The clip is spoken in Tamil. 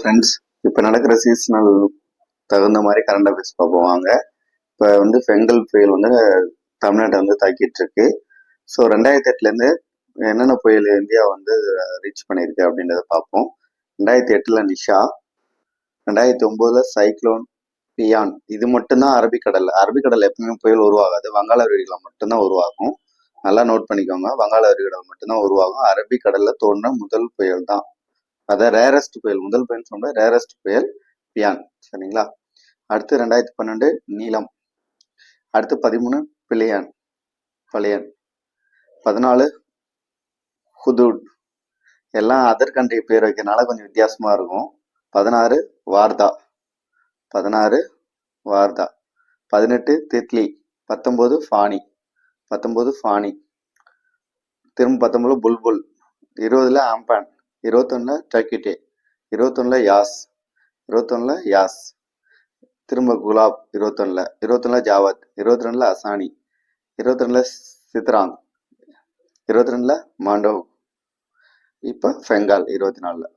ஃப்ரெண்ட்ஸ் இப்போ நடக்கிற சீசனல் தகுந்த மாதிரி கரண்ட் அஃபேர்ஸ் பார்ப்போம். வாங்க. இப்போ வந்து ஃபெங்கல் புயல் வந்து தமிழ்நாட்டை வந்து தாக்கிட்டு இருக்கு ஸோ ரெண்டாயிரத்தி எட்டுலேருந்து என்னென்ன புயல் இந்தியா வந்து ரீச் பண்ணியிருக்கு அப்படின்றத பார்ப்போம். ரெண்டாயிரத்தி எட்டில் நிஷா ரெண்டாயிரத்தி ஒம்போதில் சைக்ளோன் பியான் இது மட்டும்தான் அரபிக்கடல். அரபிக்கடல் எப்பவுமே புயல் உருவாகாது. வங்காள விரிகுடா மட்டும்தான் உருவாகும். நல்லா நோட் பண்ணிக்கோங்க. வங்காள விரிகுடா மட்டும்தான் உருவாகும். அரபிக்கடலில் தோன்ற முதல் புயல் தான் அதை ரேரஸ்ட் புயல் முதல் புயல் சொன்ன ரேரஸ்ட் புயல் பியான் சரிங்களா? அடுத்து ரெண்டாயிரத்தி பன்னெண்டு நீலம். அடுத்து பதிமூணு பிள்ளையான் பழையன். பதினாலு ஹுதூட். எல்லாம் அதர் கண்ட்ரி பேர் வைக்கிறனால கொஞ்சம் வித்தியாசமாக இருக்கும். பதினாறு வார்தா. பதினாறு வார்தா. பதினெட்டு தித்லி. பத்தொம்போது ஃபானி. பத்தொம்போது ஃபானி. திரும்ப பத்தொன்பது புல்புல். இருபதுல ஆம்பான் இருபத்தொன்னு டர்கிட்டே இருபத்தொன்னுல யாஸ் இருபத்தொன்னுல யாஸ் திரும்ப குலாப் இருபத்தொன்னுல. இருபத்தொன்னுல ஜாவத் இருபத்தி ரெண்டுல அசானி இருபத்தி ரெண்டுல சித்ராங் இருபத்தி ரெண்டுல மாண்டவ் இப்போ ஃபெங்கால் இருபத்தி நாலில்